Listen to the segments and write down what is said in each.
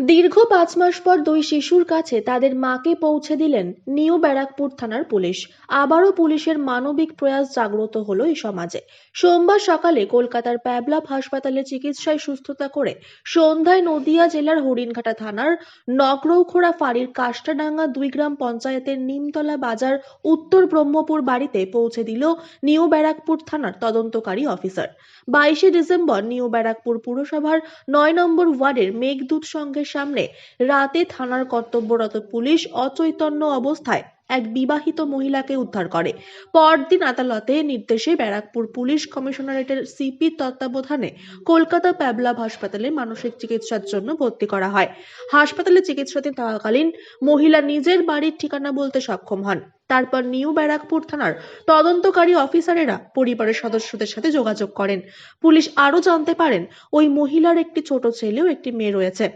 দীর্ঘ পাঁচ মাস পর দুই শিশুর কাছে তাদের মাকে পৌঁছে দিলেন নিউ ব্যারাকপুর থানার পুলিশ। আবারও পুলিশের মানবিক প্রয়াস জাগ্রত হলো এই সমাজে। সোমবার সকালে কলকাতার প্যাবলাপ হাসপাতালে চিকিৎসায় সুস্থতা করে সন্ধ্যায় নদিয়া জেলার হরিণঘাটা থানার নকরৌখোড়া ফাঁড়ির কাষ্টাডাঙ্গা দুই গ্রাম পঞ্চায়েতের নিমতলা বাজার উত্তর ব্রহ্মপুর বাড়িতে পৌঁছে দিল নিউ ব্যারাকপুর থানার তদন্তকারী অফিসার। বাইশে ডিসেম্বর নিউ ব্যারাকপুর পুরসভার নয় নম্বর ওয়ার্ডের মেঘদূত সংঘের সামনে। রাতে থানার কর্তব্যরত পুলিশ অচৈতন্য অবস্থায় এক বিবাহিত মহিলাকে উদ্ধার করে। পরদিন আদালতে নির্দেশে ব্যারাকপুর পুলিশ কমিশনারেটের সিপি তত্ত্বাবধানে কলকাতা প্যাবলাভ হাসপাতালে মানসিক চিকিৎসার জন্য ভর্তি করা হয়। হাসপাতালে চিকিৎসাধীন থাকাকালীন মহিলা নিজের বাড়ির ঠিকানা বলতে সক্ষম হন। তারপর নিউ ব্যারাকপুর থানার তদন্তকারী অফিসারেরা পরিবারের সদস্যদের সাথে যোগাযোগ করেন। পুলিশ আরও জানতে পারেন, ওই মহিলার একটি ছোট ছেলেও একটি মেয়ে রয়েছে।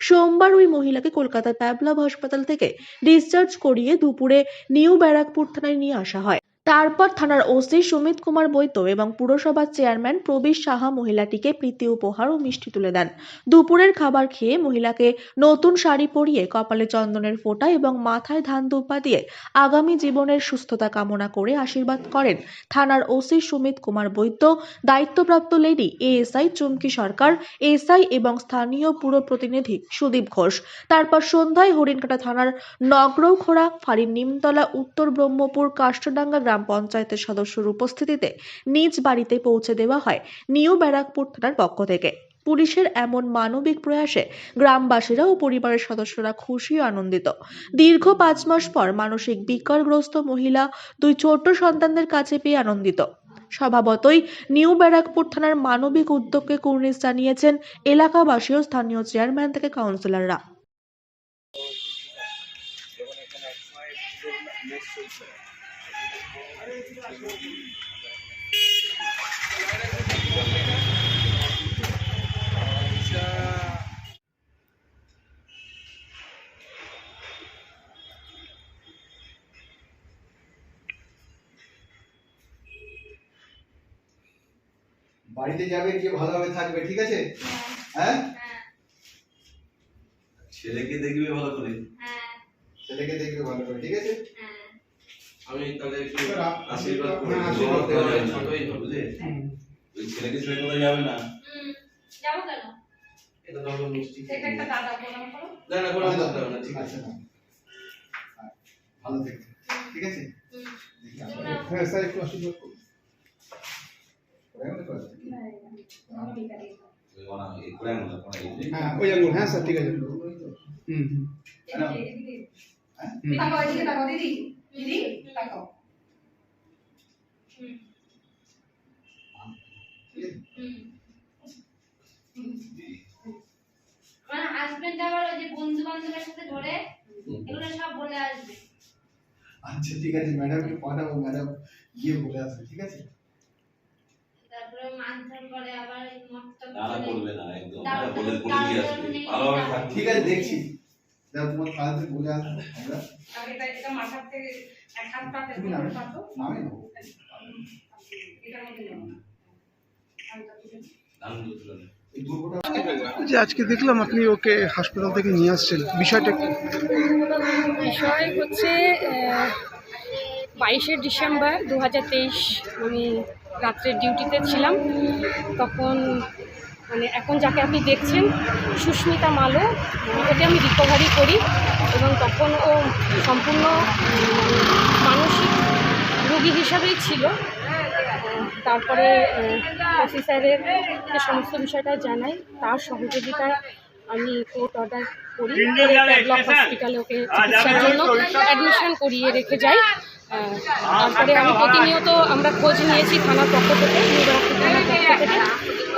সোমবার ওই মহিলাকে কলকাতার প্যাবলাভ হাসপাতাল থেকে ডিসচার্জ করিয়ে দুপুরে নিউ ব্যারাকপুর থানায় নিয়ে আসা হয়। তারপর থানার ওসি সুমিত কুমার বৈত এবং পুরসভার চেয়ারম্যান প্রবীর সাহা মহিলাটিকে প্রীতি উপহার ও মিষ্টি তুলে দেন। দুপুরের খাবার খেয়ে মহিলাকে নতুন শাড়ি পরিয়ে কপালে চন্দনের ফোঁটা এবং মাথায় ধান দুপা দিয়ে আগামী জীবনের সুস্থতা কামনা করে আশীর্বাদ করেন থানার ওসি সুমিত কুমার বৈদ্য। দায়িত্বপ্রাপ্ত lady ASI Chumki Sarkar, SI এবং স্থানীয় পুর প্রতিনিধি সুদীপ ঘোষ। তারপর সন্ধ্যায় হরিণকাটা থানার নগরখোড়া, ফাঁড়ির নিমতলা, উত্তর ব্রহ্মপুর কাষ্টডাঙ্গা গ্রাম পঞ্চায়েতের সদস্যর উপস্থিতিতে নিজ বাড়িতে পৌঁছে দেওয়া হয় নিউ ব্যারাকপুর থানার পক্ষ থেকে। পুলিশের এমন মানবিক প্রয়াসে গ্রামবাসীরা ও পরিবারের সদস্যরা খুশি আনন্দিত। দীর্ঘ পাঁচ মাস পর মানসিক বিকারগ্রস্ত মহিলা দুই ছোট্ট সন্তানদের কাছে পেয়ে আনন্দিত। স্বভাবতই নিউ ব্যারাকপুর থানার মানবিক উদ্যোগকে কুর্নিশ জানিয়েছেন এলাকাবাসী ও স্থানীয় চেয়ারম্যান থেকে কাউন্সিলররা। বাড়িতে যাবে গিয়ে ভালোভাবে থাকবে ঠিক আছে? হ্যাঁ। ছেলেকে দেখবে ভালো করে? ছেলেকে দেখবে ভালো করে ঠিক আছে? আমি তাহলে একটু আশীর্বাদ করে। হ্যাঁ, আশীর্বাদ করে ছোটই হবে, বুঝলে? ওই ছেলেকে ছেড়ে কোথাও যাবে না। যাব কেন? এটা ধরো মিষ্টি সেটা একটা দাদা প্রণাম করো না না কোনো করতে হবে না ঠিক আছে। আচ্ছা, না। হ্যাঁ, ভালো থেকো ঠিক আছে? হ্যাঁ স্যার একটু আশীর্বাদ করুন। করে আমাদের করে দেন। ওই ওনা এই করে আনো না এই যে হ্যাঁ ওই আঙুল হ্যাঁ স্যার ঠিক আছে। হুম হুম। হ্যাঁ? দিদি দিদি তাকাও হুম ঠিক আছে? হুম মানে হাজবেন্ড আবার ওই যে বন্ধু বান্ধবের সাথে ধরে এগুলো সব বলে আসবে। আচ্ছা ঠিক আছে ম্যাডামকে পাঠাবো ম্যাডাম গিয়ে বলে আসবে ঠিক আছে? তারপরে মারধর করে আবার এই মটকা না না একদম। না বলে বলে দিয়ে আসবে। ভালোভাবে ঠিক আছে দেখছি। তোমার বলে আসব আমরা এটা থেকে এক হাত পাতে পাতো। নামে নেব এটার মধ্যে নেব হালকা করে। দান করতে হবে। এই দুর্গটা আজকে দেখলাম আপনি ওকে হাসপাতাল থেকে নিয়ে আসছেন বিষয়টা কি? বিষয় হচ্ছে বাইশে ডিসেম্বর দু হাজার তেইশ আমি রাত্রে ডিউটিতে ছিলাম। তখন মানে এখন যাকে আপনি দেখছেন, সুস্মিতা মালো, ওকে আমি রিকভারি করি এবং তখন ও সম্পূর্ণ মানসিক রোগী হিসাবেই ছিল। তারপরে অফিসারের সমস্ত বিষয়টা জানাই তার সহযোগিতায় আমি কোর্ট অর্ডার করি ব্লক হসপিটালে ওকে চিকিৎসার জন্য অ্যাডমিশন করিয়ে রেখে যাই। তারপরে আমি প্রতিনিয়ত আমরা খোঁজ নিয়েছি থানার পক্ষ থেকে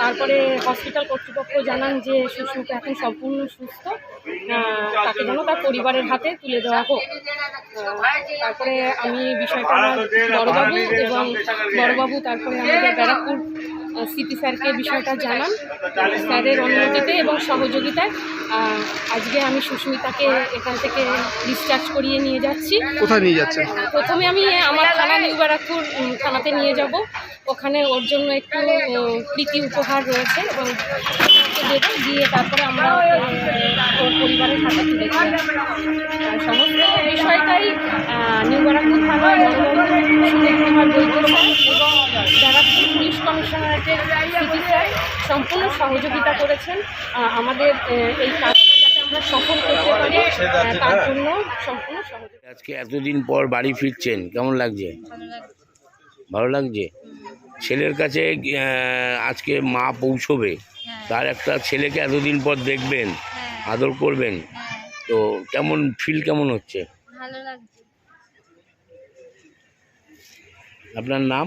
তারপরে হসপিটাল কর্তৃপক্ষ জানান যে শুশুকে এখন সম্পূর্ণ সুস্থ। তাকে যেন তার পরিবারের হাতে তুলে দেওয়া হোক। তারপরে আমি বিষয়টা আমার বড়বাবু এবং বড়বাবু, তারপরে আমাদের ব্যারাকপুর সিপি স্যারকে বিষয়টা জানান স্যারের অনুমতিতে এবং সহযোগিতায়। আজকে আমি সুস্মিতাকে এখান থেকে ডিসচার্জ করিয়ে নিয়ে যাচ্ছি। কোথায় নিয়ে যাচ্ছেন? প্রথমে আমি আমার থানা নিউ ব্যারাকপুর থানাতে নিয়ে যাব। ওখানে ওর জন্য একটু প্রীতি উপহার রয়েছে এবং দেবো। দিয়ে তারপরে আমরা ওর পরিবারের হাতে তুলে সমস্ত বিষয়টাই নিউ ব্যারাকপুর থানা বৈদ্য এবং ব্যারাকপুর পুলিশ সিটি স্যার সম্পূর্ণ সহযোগিতা করেছেন। আমাদের এই কাজটা যাতে আমরা সফল করতে পারি তার জন্য সম্পূর্ণ সহযোগিতা। আজকে এতদিন পর বাড়ি ফিরছেন কেমন লাগছে? ভালো লাগছে? ছেলের কাছে আজকে মা পৌঁছবে তার একটা ছেলেকে এতদিন পর দেখবেন আদর করবেন তো কেমন ফিল কেমন হচ্ছে? ভালো লাগছে। আপনার নাম?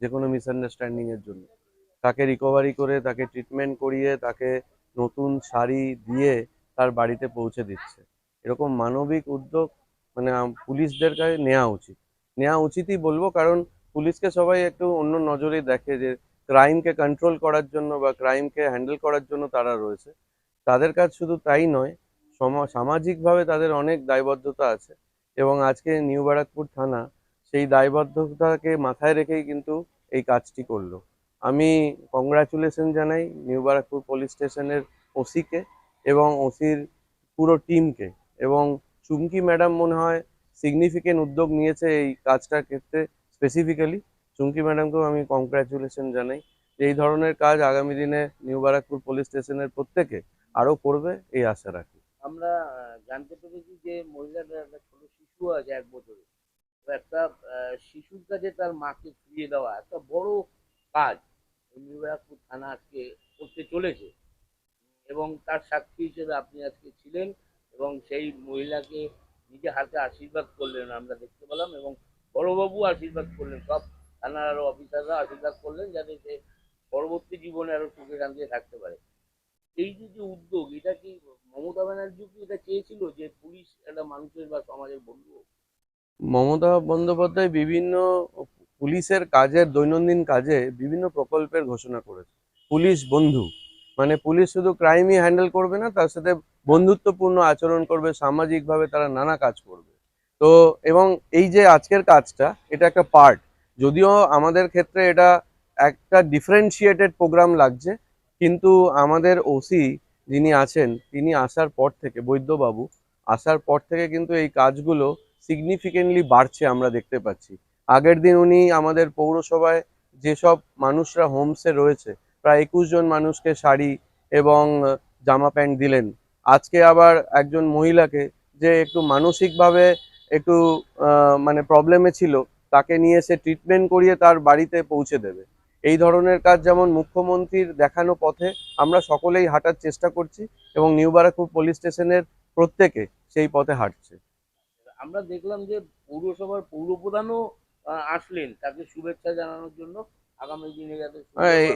যে কোনো মিসআন্ডারস্ট্যান্ডিং এর জন্য। তাকে রিকভারি করে, তাকে ট্রিটমেন্ট করিয়ে, তাকে নতুন শাড়ি দিয়ে তার বাড়িতে পৌঁছে দিচ্ছে। এরকম মানবিক উদ্যোগ মানে পুলিশদের কাছে নেওয়া উচিত। নেওয়া উচিতই বলব কারণ পুলিশকে সবাই একটু অন্য নজরে দেখে যে ক্রাইমকে কন্ট্রোল করার জন্য বা ক্রাইমকে হ্যান্ডেল করার জন্য তারা রয়েছে। তাদের কাজ শুধু তাই নয়, সমা- সামাজিকভাবে তাদের অনেক দায়বদ্ধতা আছে। এবং আজকে নিউ ব্যারাকপুর থানা সেই দায়বদ্ধতাকে মাথায় রেখেই কিন্তু এই কাজটি করল। আমি কংগ্রাচুলেশন জানাই নিউ ব্যারাকপুর পুলিশ স্টেশনের ওসিকে এবং ওসির পুরো টিমকে এবং চুমকি ম্যাডাম মনে হয় সিগনিফিকেন্ট উদ্যোগ নিয়েছে এই কাজটার ক্ষেত্রে স্পেসিফিক্যালি চুমকি ম্যাডামকেও আমি কংগ্রাচুলেশন জানাই যে এই ধরনের কাজ আগামী দিনে নিউ ব্যারাকপুর পুলিশ স্টেশনের প্রত্যেকে আরও করবে, এই আশা রাখি। আমরা জানতে পেরেছি যে মহিলাটার একটা ছোট শিশু আছে এক বছরের একটা শিশুর কাছে তার মাকে ফিরিয়ে দেওয়া একটা বড় কাজ এই নিউ থানা আজকে করতে চলেছে। এবং তার সাক্ষী হিসেবে আপনি আজকে ছিলেন এবং সেই মহিলাকে নিজে হাতে আশীর্বাদ করলেন, আমরা দেখতে পেলাম। এবং বড়বাবু আশীর্বাদ করলেন, সব থানার আরও অফিসাররা আশীর্বাদ করলেন যাতে সে পরবর্তী জীবনে আরও সুখে শান্তিতে থাকতে পারে। এই যে যে উদ্যোগ, এটা কি মমতা ব্যানার্জি কি এটা চেয়েছিল যে পুলিশ একটা মানুষের বা সমাজের বন্ধু হোক? মমতা বন্দ্যোপাধ্যায় বিভিন্ন পুলিশের কাজের, দৈনন্দিন কাজে বিভিন্ন প্রকল্পের ঘোষণা করেছে। পুলিশ বন্ধু। মানে পুলিশ শুধু ক্রাইমই হ্যান্ডেল করবে না, তার সাথে বন্ধুত্বপূর্ণ আচরণ করবে, সামাজিকভাবে তারা নানা কাজ করবে। তো, এবং এই যে আজকের কাজটা, এটা একটা পার্ট যদিও আমাদের ক্ষেত্রে এটা একটা ডিফারেন্সিয়েটেড প্রোগ্রাম লাগছে, কিন্তু আমাদের ওসি যিনি আছেন, তিনি আসার পর থেকে, বৈদ্যবাবু, আসার পর থেকে কিন্তু এই কাজগুলো সিগনিফিকেন্টলি বাড়ছে আমরা দেখতে পাচ্ছি। আগের দিন উনি আমাদের পৌরসভায় যেসব মানুষরা হোমসে রয়েছে, প্রায় একুশ জন মানুষকে শাড়ি এবং জামা প্যান্ট দিলেন। আজকে আবার একজন মহিলাকে যে একটু মানসিকভাবে একটু মানে প্রবলেমে ছিল, তাকে নিয়ে এসে ট্রিটমেন্ট করিয়ে তার বাড়িতে পৌঁছে দেবে। এই ধরনের কাজ যেমন মুখ্যমন্ত্রীর দেখানো পথে আমরা সকলেই হাঁটার চেষ্টা করছি এবং নিউ বারাকপুর পুলিশ স্টেশনের প্রত্যেকে সেই পথে হাঁটছে। আমরা দেখলাম যে পৌরসভার পৌরপ্রধানও আহ, আসলেন তাকে শুভেচ্ছা জানানোর জন্য আগামী দিনে যাতে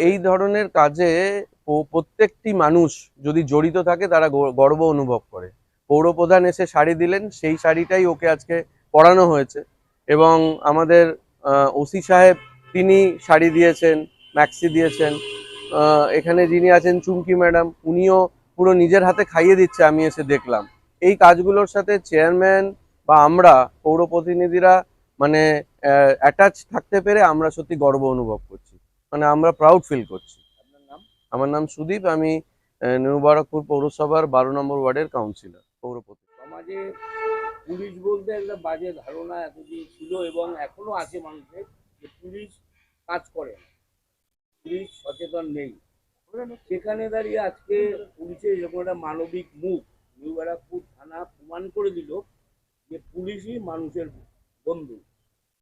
এই ধরনের কাজে প্রত্যেকটি মানুষ যদি জড়িত থাকে তারা গর্ব অনুভব করে। পৌরপ্রধান এসে শাড়ি দিলেন সেই শাড়িটাই ওকে আজকে পরানো হয়েছে। এবং আমাদের ওসি সাহেব তিনি শাড়ি দিয়েছেন ম্যাক্সি দিয়েছেন। এখানে যিনি আছেন চুমকি ম্যাডাম উনিও পুরো নিজের হাতে খাইয়ে দিচ্ছে আমি এসে দেখলাম। এই কাজগুলোর সাথে চেয়ারম্যান বা আমরা পৌর প্রতিনিধিরা মানে অ্যাটাচ থাকতে পেরে আমরা সত্যি গর্ব অনুভব করছি। মানে আমরা প্রাউড ফিল করছি। আমার নাম সুদীপ আমি আহ, নিউ বারাকপুর পৌরসভার বারো নম্বর ওয়ার্ডের কাউন্সিলর পৌরপতি সমাজে পুলিশ বলতে একটা বাজে ধারণা এতদিন ছিল এবং এখনও আছে মানুষের যে পুলিশ কাজ করে পুলিশ সচেতন নেই। সেখানে দাঁড়িয়ে আজকে পুলিশের এরকম একটা মানবিক মুখ নিউ ব্যারাকপুর থানা প্রমাণ করে দিল যে পুলিশই মানুষের বন্ধু।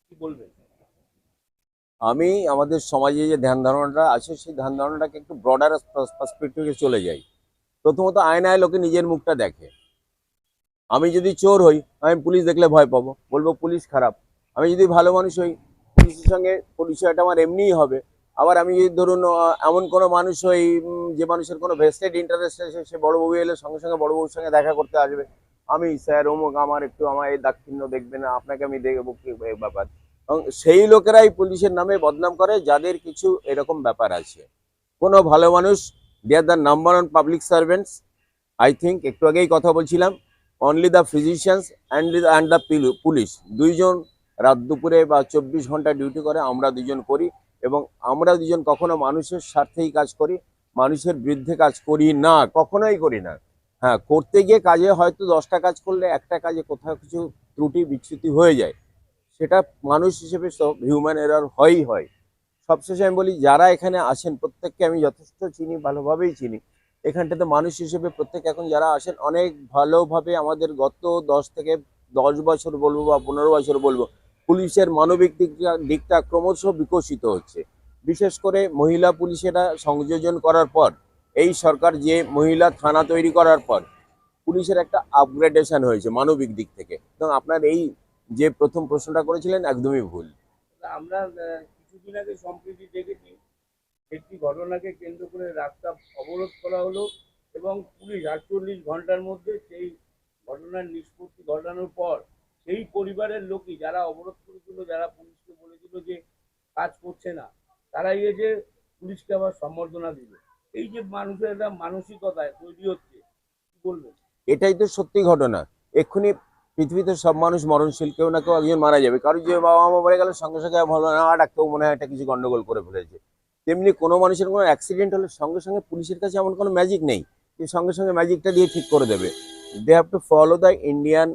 কি বলবেন? আমি আমাদের সমাজে যে ধ্যান ধারণাটা আছে, সেই ধ্যান ধারণাটাকে একটু ব্রডার পার্সপেক্টিভে চলে যাই। প্রথমত আয়নায় লোকে নিজের মুখটা দেখে। আমি যদি চোর হই, আমি পুলিশ দেখলে ভয় পাবো। বলব, পুলিশ খারাপ। আমি যদি ভালো মানুষ হই, পুলিশের সঙ্গে পরিচয়টা আমার এমনিই হবে। আবার আমি যদি ধরুন এমন কোনো মানুষ হই যে মানুষের কোনো ভেস্টেড ইন্টারেস্ট আছে, সে বড়বাবু এলে সঙ্গে সঙ্গে বড়বাবুর সঙ্গে দেখা করতে আসবে। আমি স্যার, অমুক আমার একটু আমার এই দাক্ষিণ্য দেখবে না, আপনাকে আমি দেখব কি ব্যাপার। এবং সেই লোকেরাই পুলিশের নামে বদনাম করে, যাদের কিছু এরকম ব্যাপার আছে। কোনো ভালো মানুষ they are the number on public servants I think একটু আগেই কথা বলছিলাম only the physicians and and the police দুইজন রাত দুপুরে বা চব্বিশ ঘণ্টা ডিউটি করে, আমরা দুজন করি। এবং আমরা দুজন কখনো মানুষের স্বার্থেই কাজ করি, মানুষের বিরুদ্ধে কাজ করি না, কখনোই করি না। হ্যাঁ করতে গিয়ে কাজে হয়তো দশটা কাজ করলে একটা কাজে কোথাও কিছু ত্রুটি, বিচ্যুতি হয়ে যায়। সেটা মানুষ হিসেবে সব হিউম্যান এরার হয়ই হয়। সবশেষে আমি বলি, যারা এখানে আসেন, প্রত্যেককে আমি যথেষ্ট চিনি, ভালোভাবেই চিনি। এখানটাতে মানুষ হিসেবে প্রত্যেক এখন যারা আসেন, অনেক ভালোভাবে আমাদের গত দশ থেকে দশ বছর বলব বা পনেরো বছর বলব, পুলিশের মানবিক দিকটা দিকটা ক্রমশ বিকশিত হচ্ছে। বিশেষ করে মহিলা পুলিশেরা সংযোজন করার পর এই সরকার যে মহিলা থানা তৈরি করার পর পুলিশের একটা আপগ্রেডেশন হয়েছে মানবিক দিক থেকে। এবং আপনার এই যে প্রথম প্রশ্নটা করেছিলেন একদমই ভুল। আমরা কিছুদিন আগে সম্প্রীতি দেখেছি, একটি ঘটনাকে কেন্দ্র করে রাস্তা অবরোধ করা হলো এবং পুলিশ আটচল্লিশ ঘণ্টার মধ্যে সেই ঘটনার নিষ্পত্তি ঘটানোর পর সেই পরিবারের লোকই যারা অবরোধ করেছিল, যারা পুলিশকে বলেছিল যে কাজ করছে না, তারাই এসে পুলিশকে আবার সম্বর্ধনা দিল। এই যে মানুষের একটা মানসিকতা তৈরি হচ্ছে বলবেন? এটাই তো সত্যি ঘটনা। এক্ষুনি পৃথিবীতে সব মানুষ মরণশীল, কেউ না কেউ একজন মারা যাবে। কারও যে বাবা মা মরে গেল, সঙ্গে সঙ্গে ভালো না ডাক্তার মনে হয় একটা কিছু গন্ডগোল করে ফেলেছে। তেমনি কোনো মানুষের কোনো অ্যাক্সিডেন্ট হলে সঙ্গে সঙ্গে পুলিশের কাছে এমন কোনো ম্যাজিক নেই, যে সঙ্গে সঙ্গে ম্যাজিকটা দিয়ে ঠিক করে দেবে। They have to follow the Indian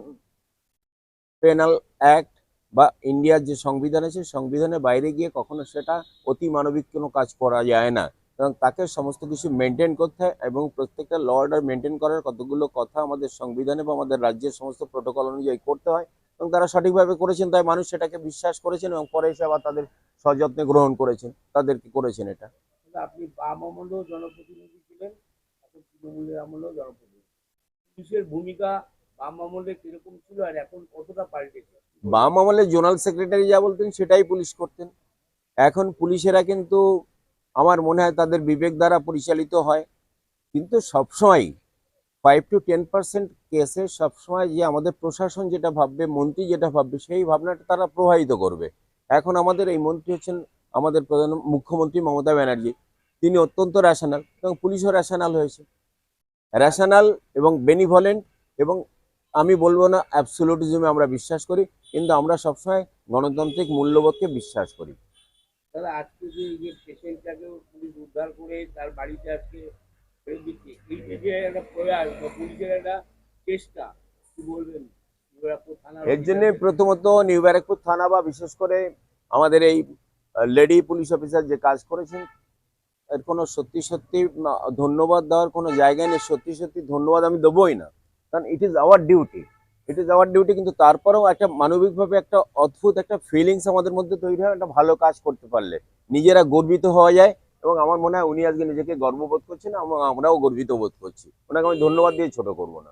penal act বা ইন্ডিয়ার যে সংবিধান আছে, সংবিধানের বাইরে গিয়ে কখনো সেটা অতি মানবিক কোনো কাজ করা যায় না। এবং তাকে সমস্ত কিছু মেনটেন করতে হয় এবং প্রত্যেকটা ল অর্ডার মেনটেন করার কতগুলো কথা আমাদের সংবিধানে বা আমাদের রাজ্যের সমস্ত প্রোটোকল অনুযায়ী করতে হয় এবং তারা সঠিকভাবে করেছেন তাই মানুষ সেটাকে বিশ্বাস করেছেন এবং পরে এসে আবার তাদের সযত্নে গ্রহণ করেছেন তাদেরকে করেছেন এটা। আপনি বাম আমলেও জনপ্রতিনিধি ছিলেন এখন তৃণমূলের আমলেও জনপ্রতিনিধি পুলিশের ভূমিকা বাম আমলে কীরকম ছিল আর এখন কতটা পাল্টেছে? বাম আমলে জোনাল সেক্রেটারি যা বলতেন সেটাই পুলিশ করতেন। এখন পুলিশেরা কিন্তু আমার মনে হয় তাদের বিবেক দ্বারা পরিচালিত হয়। কিন্তু সবসময় ফাইভ টু টেন পার্সেন্ট কেসে সবসময় যে আমাদের প্রশাসন যেটা ভাববে, মন্ত্রী যেটা ভাববে, সেই ভাবনাটা তারা প্রভাবিত করবে। এখন আমাদের এই মন্ত্রী হচ্ছেন আমাদের প্রধান মুখ্যমন্ত্রী মমতা ব্যানার্জি। তিনি অত্যন্ত র্যাশনাল এবং পুলিশও র্যাশনাল হয়েছে। র্যাশনাল এবং বেনিভলেন্ট এবং আমি বলব না অ্যাবসোলুটিজমে আমরা বিশ্বাস করি, কিন্তু আমরা সবসময় গণতান্ত্রিক মূল্যবোধকে বিশ্বাস করি। তাহলে আজকে যে এই যে পেশেন্টটাকেও পুলিশ উদ্ধার করে তার বাড়িতে আজকে ফেরত দিচ্ছে এই যে যে একটা প্রয়াস বা পুলিশের একটা চেষ্টা কি বলবেন? এর জন্য প্রথমত নিউ ব্যারাকপুর থানা বা বিশেষ করে আমাদের এই লেডি পুলিশ অফিসার যে কাজ করেছেন এর কোনো সত্যি সত্যি ধন্যবাদ দেওয়ার কোনো জায়গায় নেই। সত্যি সত্যি ধন্যবাদ আমি দেবোই না। কারণ it is our duty it our duty কিন্তু তারপরেও একটা মানবিকভাবে একটা অদ্ভুত একটা ফিলিংস আমাদের মধ্যে তৈরি হয়, একটা ভালো কাজ করতে পারলে। নিজেরা গর্বিত হওয়া যায় এবং আমার মনে হয় উনি আজকে নিজেকে গর্ববোধ করছেন এবং আমরাও গর্বিত বোধ করছি। ওনাকে আমি ধন্যবাদ দিয়ে ছোট করব না।